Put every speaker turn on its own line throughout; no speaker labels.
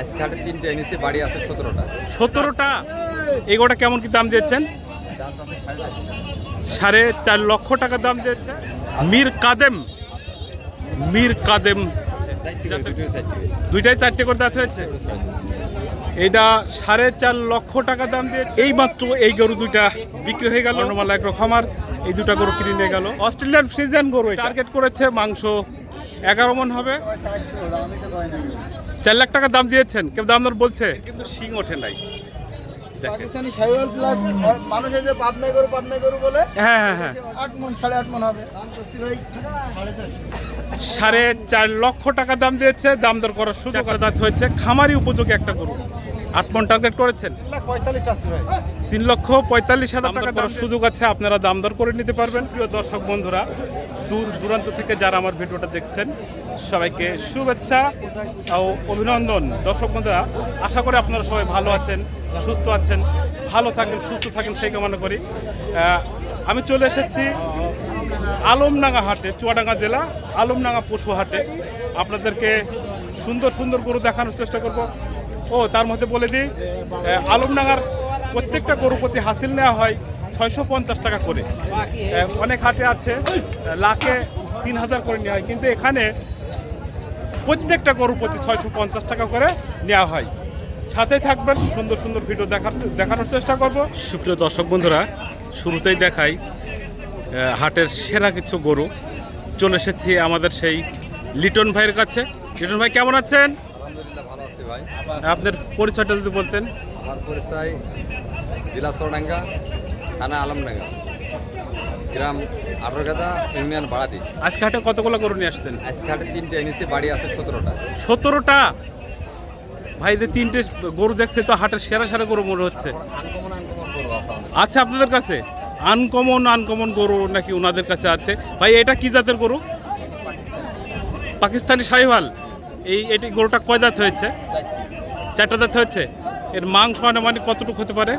আজকে হাটে তিনটে এনেছি বাড়ি আছে সতেরোটা।
সতেরোটা? এগোটা কেমন কি দাম দিয়েছেন?
সাড়ে
চার লক্ষ টাকা দাম দিয়েছে। মীর কাদেম। মীর কাদেম। দুইটাই চারটে করে দাঁত হয়েছে। এটা সাড়ে চার লক্ষ টাকা দাম দিয়েছে। এই মাত্র এই গরু দুইটা বিক্রি হয়ে গেল। নর্মাল এক রকম আমার। এই দুটা গরু কিনে নিয়ে গেল। অস্ট্রেলিয়ান ফ্রিজেন গরু টার্গেট করেছে মাংস। এগারো মন হবে। চার লাখ টাকা দাম দিয়েছেন কেউ দাম দর বলছে? কিন্তু শিং ওঠে নাই।
পাকিস্তানি সাইওয়াল প্লাস মানুষের যে পাবনাই গরু পাবনাই গরু বলে
হ্যাঁ হ্যাঁ হ্যাঁ।
আট মন সাড়ে আট মন হবে। ভাই সাড়ে
চার লক্ষ টাকা দাম দিয়েছে দাম দর করার সুযোগ হয়েছে। খামারি উপযোগী একটা গরু। আট মন টার্গেট করেছেন? তিন লক্ষ পঁয়তাল্লিশ হাজার টাকা করার সুযোগ আছে আপনারা দাম দর করে নিতে পারবেন। প্রিয় দর্শক বন্ধুরা দূর দূরান্ত থেকে যারা আমার ভিডিওটা দেখছেন সবাইকে শুভেচ্ছা ও অভিনন্দন। দর্শক বন্ধুরা আশা করি আপনারা সবাই ভালো আছেন সুস্থ আছেন ভালো থাকেন সুস্থ থাকেন সেই কামনা করি। আমি চলে এসেছি আলমডাঙ্গা হাটে চুয়াডাঙ্গা জেলা আলমডাঙ্গা পশু হাটে আপনাদেরকে সুন্দর সুন্দর গরু দেখানোর চেষ্টা করব। ও, তার মধ্যে বলে দিই আলমডাঙ্গার প্রত্যেকটা গরু প্রতি হাসিল নেওয়া হয় ছয়শো পঞ্চাশ টাকা করে। অনেক হাটে আছে লাখে তিন হাজার করে নেওয়া হয়, কিন্তু এখানে প্রত্যেকটা গরু প্রতি ছয়শো পঞ্চাশ টাকা করে নেওয়া হয়। সাথে থাকবেন, সুন্দর সুন্দর ভিডিও দেখার দেখানোর চেষ্টা করব। সুপ্রিয় দর্শক বন্ধুরা, শুরুতেই দেখাই হাটের সেরা কিছু গরু। চলে এসেছি আমাদের সেই লিটন ভাইয়ের কাছে। লিটন ভাই, কেমন আছেন
আলহামদুলিল্লাহ ভালো আছি ভাই
আপনার পরিচয়টা যদি বলতেন।
আমার পরিচয় জেলা চরডাঙ্গা থানা আলমডাঙ্গা। গ্রাম আঠারোগাদা ইউনিয়ন বাড়াদি।
আজকে হাটে কতগুলো গরু নিয়ে আসতেন
আজকে হাটে তিনটে এনেছি বাড়ি আছে সতেরোটা।
সতেরোটা? ভাই যে তিনটে গরু দেখছে তো হাটের সেরা সেরা গরু মনে হচ্ছে।
আছে
আপনাদের কাছে? আনকমন আনকমন গরু নাকি ওনাদের কাছে আছে? ভাই এটা কি জাতের গরু?
পাকিস্তানি।
সাহিওয়াল এই এটি গরুটা কয় দাঁত হয়েছে?
চারটে
দাঁত হয়েছে? এর মাংস আনুমানিক কতটুকু হতে পারে?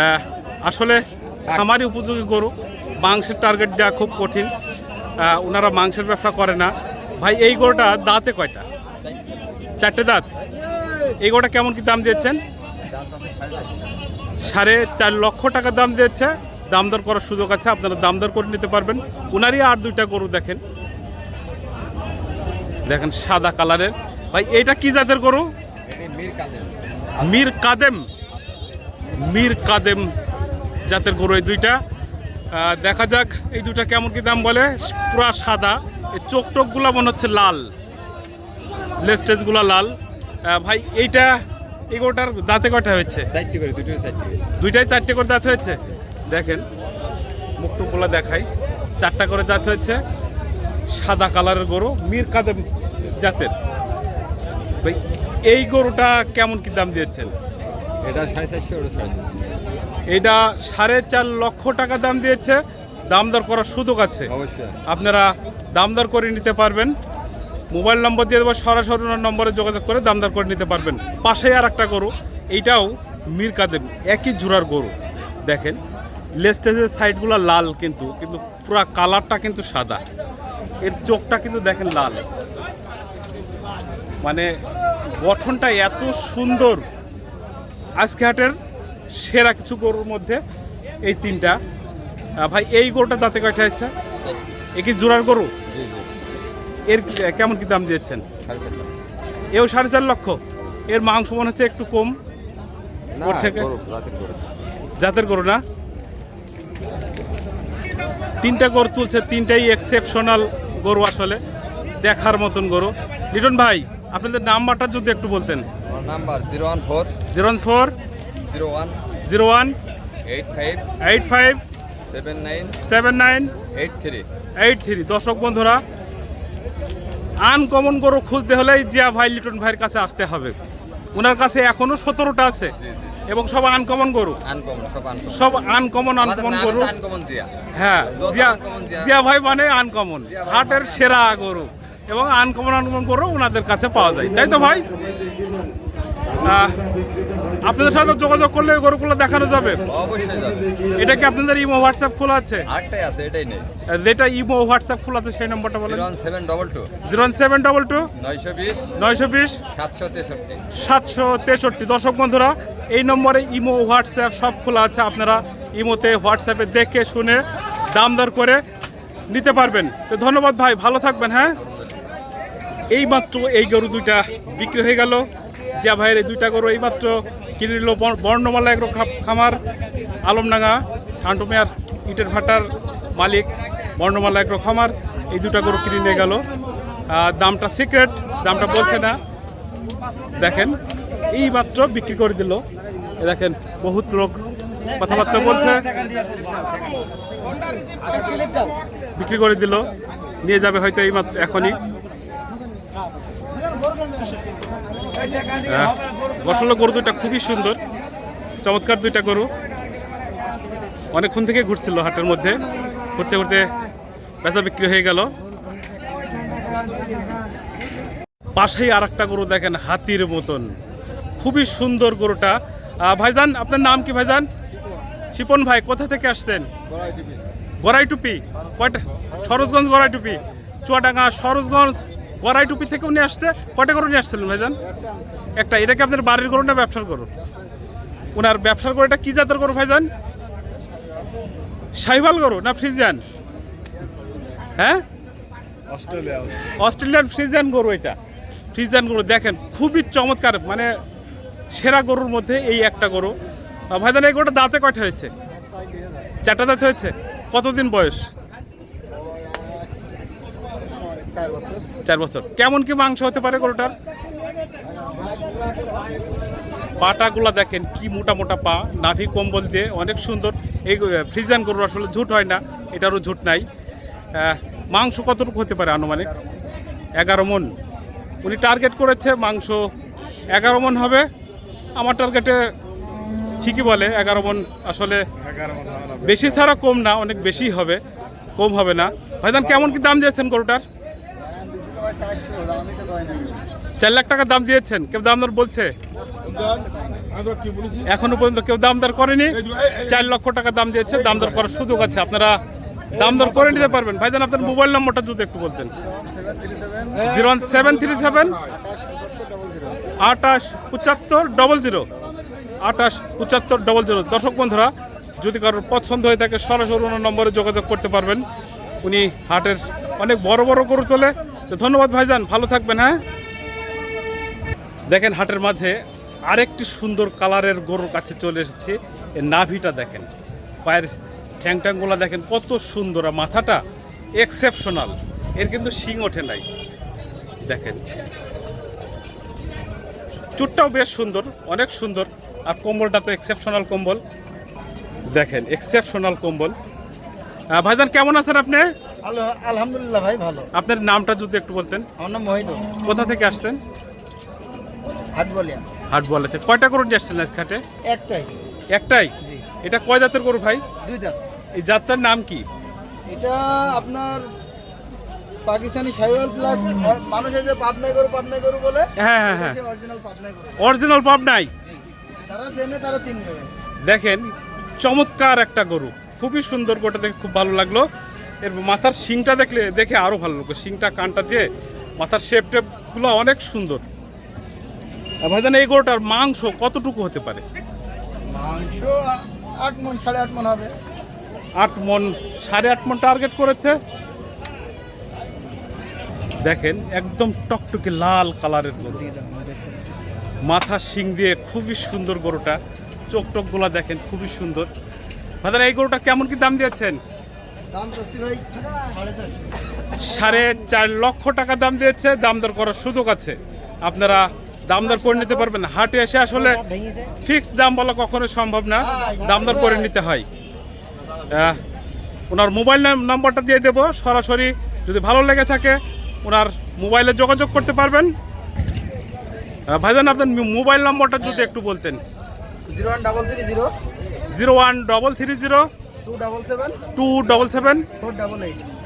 আহ, আসলে খামারি উপযোগী গরু মাংসের টার্গেট দেওয়া খুব কঠিন। ওনারা মাংসের ব্যবসা করে না। ভাই এই গরুটা দাঁতে কয়টা?
চারটে
চারটে দাঁত। এই গরুটা কেমন কি দাম দিয়েছেন?
সাড়ে
চার লক্ষ টাকা দাম দিয়েছে। দাম দর করার সুযোগ আছে আপনারা দাম দর করে নিতে পারবেন। ওনারই আর দুইটা গরু দেখেন। দেখেন সাদা কালারের। ভাই এইটা কি জাতের গরু?
এটি মীর
কাদেম। মীর কাদেম জাতের গরু এই দুইটা। দেখা যাক এই দুইটা কেমন কি দাম বলে। পুরা সাদা। এই চোখ টোকগুলো মনে হচ্ছে লাল। লেস্টেজগুলো লাল। ভাই এইটা এই গরুটার দাঁতে কটা হয়েছে? দুইটাই চারটে করে দাঁত হয়েছে? দেখেন মুখটুকগুলো দেখাই। চারটা করে দাঁত হয়েছে। সাদা কালারের গরু মীর কাদেম জাতের। ভাই এই গরুটা কেমন কি দাম দিয়েছেন?
এটা সাড়ে চারশো
এটা সাড়ে চার লক্ষ টাকা দাম দিয়েছে। দাম দর করার সুযোগ আছে। আপনারা দাম দর করে নিতে পারবেন। মোবাইল নম্বর দিয়ে দেবো সরাসরি নম্বরে যোগাযোগ করে দাম দর করে নিতে পারবেন। পাশেই আর একটা গরু এইটাও মীর কাদেম একই জোড়ার গরু। দেখেন লেস্টেজের সাইডগুলো লাল কিন্তু কিন্তু পুরা কালারটা কিন্তু সাদা। এর চোখটা কিন্তু দেখেন লাল। মানে গঠনটা এত সুন্দর। আজকে হাটের সেরা কিছু গরুর মধ্যে এই তিনটা। ভাই এই গরুটা দাঁতে কয়টা আছে? এ কি জোড়ার গরু? এর কেমন কি দাম দিয়েছেন? এও সাড়ে চার লক্ষ। এর মাংস মনে হচ্ছে একটু কম। ওর থেকে?
জাতের গরু।
না? তিনটা গরু তুলছে তিনটাই এক্সেপশনাল গরু আসলে দেখার মতন গরু। লিটন ভাই আপনাদের নাম্বারটা যদি একটু বলতেন।
Number zero one four.
Zero one four.
Zero one.
Zero one.
Eight five.
Eight five.
Seven nine.
Seven nine.
Eight three.
Eight three. দর্শক বন্ধুরা আনকমন গরু খুঁজতে হলেই জিয়া ভাই লিটন ভাইয়ের কাছে আসতে হবে। ওনার কাছে এখনও সতেরোটা আছে। এবং সব আনকমন গরু?
আনকমন সব আনকমন
সব আনকমন আনকমন গরু?
আনকমন জিয়া।
হ্যাঁ জিয়া ভাই মানে আনকমন হাটের সেরা গরু। এবং আনকমন আনকমন গরু ওনাদের কাছে পাওয়া যায়। তাই তো ভাই? আপনাদের সাথে যোগাযোগ করলে গরুগুলো দেখানো যাবে।
অবশ্যই যাবে।
এটা কি আপনাদের ইমো হোয়াটসঅ্যাপ খোলা আছে?
আটটাই আছে এটাই নেই।
যেটা ইমো হোয়াটসঅ্যাপ খোলা আছে সেই নম্বরটা বলেন।
Zero one seven double two.
Zero seven
নয়শো বিশ। সাতশো তেষট্টি।
সাতশো তেষট্টি। দর্শক বন্ধুরা এই নম্বরে ইমো হোয়াটসঅ্যাপ সব খোলা আছে। আপনারা ইমোতে হোয়াটসঅ্যাপে দেখে শুনে দাম দর করে নিতে পারবেন। তো ধন্যবাদ ভাই ভালো থাকবেন হ্যাঁ? এইমাত্র এই গরু দুইটা বিক্রি হয়ে গেল। জিয়া ভাইয়ের এই দুইটা গরু এইমাত্র কিনে নিল বর্ণমালা এগ্রো খামার, আলমডাঙ্গা, আন্টুমিয়ার ইটের ভাটার মালিক, বর্ণমালা এগ্রো খামার, এই দুটা গরু কিনে নিয়ে গেল। দামটা সিক্রেট দামটা বলছে না। দেখেন এই মাত্র বিক্রি করে দিল। দেখেন, বহুত লোক কথাবার্তা বলছে। বিক্রি করে দিল। নিয়ে যাবে হয়তো এই মাত্র এখনই। গসল গরু দুইটা খুবই সুন্দর। চমৎকার দুইটা গরু। অনেকক্ষণ থেকে ঘুরছিল হাটের মধ্যে। ঘুরতে ঘুরতে বেচা বিক্রি হয়ে গেল। পাশেই আর একটা গরু দেখেন হাতির মতন। খুবই সুন্দর গরুটা। ভাইজান আপনার নাম কি ভাইজান? শিপন ভাই কোথা থেকে আসতেন গড়াইটুপি কয়টা? সরোজগঞ্জ গড়াইটুপি চুয়াডাঙ্গা সরোজগঞ্জ গড়াইটুপি থেকে উনি আসতে কটা গরু নিয়ে আসছিলেন ভাইজান? একটা, এটা কি আপনার বাড়ির গরু না ব্যবসার গরু? ওনার ব্যবসার গরুটা কী জাতের গরু ভাইজান? সাইবাল গরু না ফ্রিজিয়ান? হ্যাঁ? অস্ট্রেলিয়া অস্ট্রেলিয়ান ফ্রিজিয়ান গরু এটা। ফ্রিজিয়ান গরু, দেখেন, খুবই চমৎকার মানে সেরা গরুর মধ্যে এই একটা গরু। ভাইজান, এই গরুটা দাঁতে কয়টা হয়েছে? চারটা দাঁত হয়েছে? কতদিন বয়স? চার বছর। কেমন কি মাংস হতে পারে গরুটার? পাটাগুলা দেখেন, কি মোটা মোটা পা, নাভি কম্বল দিয়ে, অনেক সুন্দর। এই ফ্রিজান গরুর আসলে ঝুট হয় না, এটারও ঝুট নাই। মাংস কতটুকু হতে পারে আনুমানিক? এগারো মন। উনি টার্গেট করেছে মাংস এগারো মন হবে। আমার টার্গেটে ঠিকই বলে, এগারো মন আসলে বেশি ছাড়া কম না, অনেক বেশি হবে, কম হবে না। ভাইজান, কেমন কি দাম দিয়েছেন গরুটার? চার লাখ টাকা দাম দিয়েছেন কেউ দাম দর বলছে? এখনও পর্যন্ত কেউ দাম দর করেনি। চার লক্ষ টাকা দাম দিয়েছে দাম দর করার সুযোগ আছে। আপনারা দাম দর করে নিতে পারবেন। ভাই ভাইজান আপনার মোবাইল নম্বরটা যদি একটু বলতেন। Zero one seven three seven আটাশ পঁচাত্তর ডবল জিরো। আটাশ পঁচাত্তর ডবল জিরো। দর্শক বন্ধুরা যদি কারোর পছন্দ হয়ে থাকে সরাসরি ওনার নম্বরে যোগাযোগ করতে পারবেন। উনি হাটের অনেক বড় বড় গরু তোলে। তো ধন্যবাদ ভাইজান, ভালো থাকবেন হ্যাঁ? দেখেন হাটের মাঝে আরেকটি সুন্দর কালারের গরুর কাছে চলে এসেছি। এর নাভিটা দেখেন, পায়ের ঠ্যাং ট্যাংগুলো দেখেন কত সুন্দর, আর মাথাটা এক্সেপশনাল এর কিন্তু শিং ওঠে নাই। দেখেন, চুটটাও বেশ সুন্দর, অনেক সুন্দর, আর কম্বলটা তো এক্সেপশনাল কম্বল। দেখেন এক্সেপশনাল কম্বল। ভাইজান, কেমন আছেন আপনি?
আলহামদুলিল্লাহ ভাই ভালো।
আপনার নামটা যদি একটু বলতেন।
আমার নাম মহিত
কোথা থেকে আসছেন?
হাট বলিয়া
হাট বলাতে কয়টা গরু নিয়ে আসছেন আজ খাটে
একটাই।
একটাই?
জি।
এটা কয় জাতের গরু ভাই?
দুই দাঁত
এই জাতটার নাম কি?
এটা আপনার পাকিস্তানি সাইওয়াল প্লাস মানুষ যে পাবনাই গরু পাবনাই গরু বলে?
হ্যাঁ হ্যাঁ হ্যাঁ।
অরিজিনাল পাবনাই গরু।
অরিজিনাল পাব নাই
জি চেনে তারা চিনবে।
দেখেন চমৎকার একটা গরু। খুবই সুন্দর গোটা দেখে খুব ভালো লাগল। এর মাথার শিংটা দেখলে দেখে আরও ভালো লাগবে। শিংটা কানটা দিয়ে মাথার শেপ টেপগুলো অনেক সুন্দর। ভাইজান এই গরুটার মাংস কতটুকু হতে পারে?
মাংস আট মন সাড়ে আট মন হবে।
আট মন সাড়ে আট মন টার্গেট করেছে। দেখেন একদম টকটকে লাল কালারের গরু। মাথা শিং দিয়ে খুবই সুন্দর গরুটা। চোখ টোকগুলা দেখেন খুবই সুন্দর। ভাইজান এই গরুটা কেমন কি দাম দিয়েছেন?
সাড়ে
চার লক্ষ টাকা দাম দিয়েছে দাম দর করার সুযোগ আছে। আপনারা দাম দর করে নিতে পারবেন হাটে এসে আসলে ফিক্সড দাম বলা কখনো সম্ভব না। দাম দর করে নিতে হয়। ওনার মোবাইল নাম্বারটা দিয়ে দেব। সরাসরি যদি ভালো লেগে থাকে ওনার মোবাইলে যোগাযোগ করতে পারবেন। ভাইজান আপনার মোবাইল নম্বরটা যদি একটু বলতেন।
Zero one double three zero.
Zero one double three zero.
Two double seven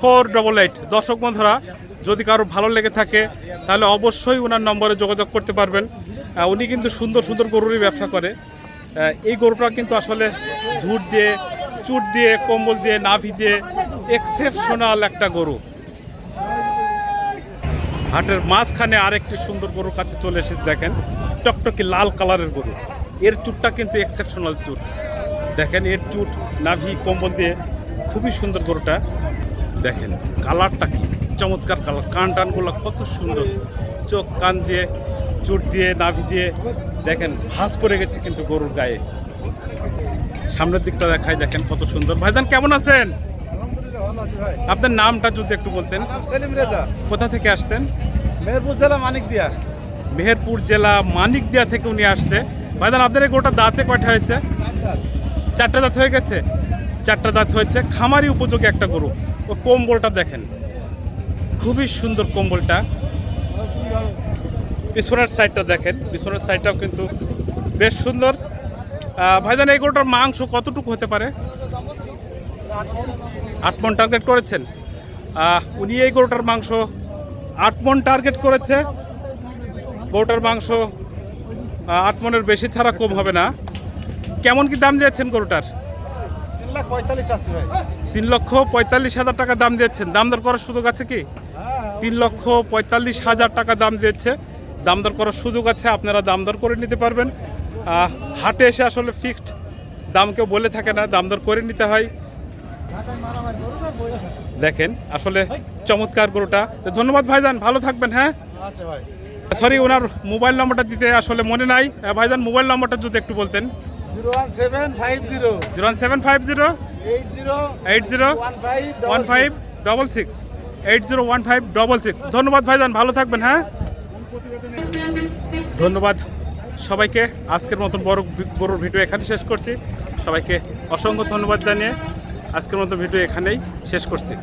four double eight
দর্শক বন্ধুরা যদি কারও ভালো লেগে থাকে তাহলে অবশ্যই ওনার নম্বরে যোগাযোগ করতে পারবেন। উনি কিন্তু সুন্দর সুন্দর গরুরই ব্যবসা করে। এই গরুটা কিন্তু আসলে ঝুট দিয়ে চুট দিয়ে কম্বল দিয়ে নাভি দিয়ে এক্সেপশনাল একটা গরু। হাটের মাঝখানে আরেকটি সুন্দর গরুর কাছে চলে এসে দেখেন টকটকি লাল কালারের গরু। এর চুটটা কিন্তু এক্সেপশনাল চুট। দেখেন এর চুট নাভি কম্বল দিয়ে খুবই সুন্দর গরুটা। দেখেন কালারটা কি চমৎকার কালার। কান টানগুলো কত সুন্দর। চোখ কান দিয়ে চুট দিয়ে নাভি দিয়ে। দেখেন ভাস পড়ে গেছে কিন্তু গরুর গায়ে। সামনের দিকটা দেখায় দেখেন কত সুন্দর। ভাইজান কেমন আছেন? আপনার নামটা যদি একটু বলতেন।
সেলিম রেজা।
কোথা থেকে আসতেন?
মেহেরপুর জেলা মানিক দিয়া
মেহেরপুর জেলা মানিকদিয়া থেকে উনি আসছে। ভাইজান আপনার এই গোটা দাঁতে কয়টা হয়েছে? চারটা দাঁত হয়ে গেছে। চারটা দাঁত হয়েছে। খামারি উপযোগী একটা গরু। ও কম্বলটা দেখেন। খুবই সুন্দর কম্বলটা। পিছনের সাইডটা দেখেন। পিছনের সাইডটাও কিন্তু বেশ সুন্দর। ভাইজান, এই গরুটার মাংস কতটুকু হতে পারে? আট মন টার্গেট করেছেন? উনি এই গরুটার মাংস আট মন টার্গেট করেছে। গরুটার মাংস আট মনের বেশি ছাড়া কম হবে না। কেমন কি দাম দিয়েছেন গরুটার?
তিন
লক্ষ পঁয়তাল্লিশ হাজার টাকা দাম দিয়েছেন। দাম দর করার সুযোগ আছে কি? তিন লক্ষ পঁয়তাল্লিশ হাজার টাকা দাম দিয়েছে। দাম দর করার সুযোগ আছে আপনারা দাম দর করে নিতে পারবেন। হাটে এসে আসলে ফিক্সড দাম কেউ বলে থাকে না দাম দর করে নিতে হয়। দেখেন আসলে চমৎকার গরুটা। তো ধন্যবাদ ভাইজান ভালো থাকবেন হ্যাঁ?
আচ্ছা ভাই।
সরি ওনার মোবাইল নম্বরটা দিতে আসলে মনে নাই। ভাইজান মোবাইল নম্বরটা যদি একটু বলতেন।
Zero one seven five zero.
Zero seven five zero.
Eight zero
eight zero
one five
double six eight zero one five double six ধন্যবাদ ভাইজান ভালো থাকবেন হ্যাঁ? ধন্যবাদ সবাইকে। আজকের মতন বড় বড় ভিডিও এখানে শেষ করছি। সবাইকে অসংখ্য ধন্যবাদ জানিয়ে আজকের মতো ভিডিও এখানেই শেষ করছি।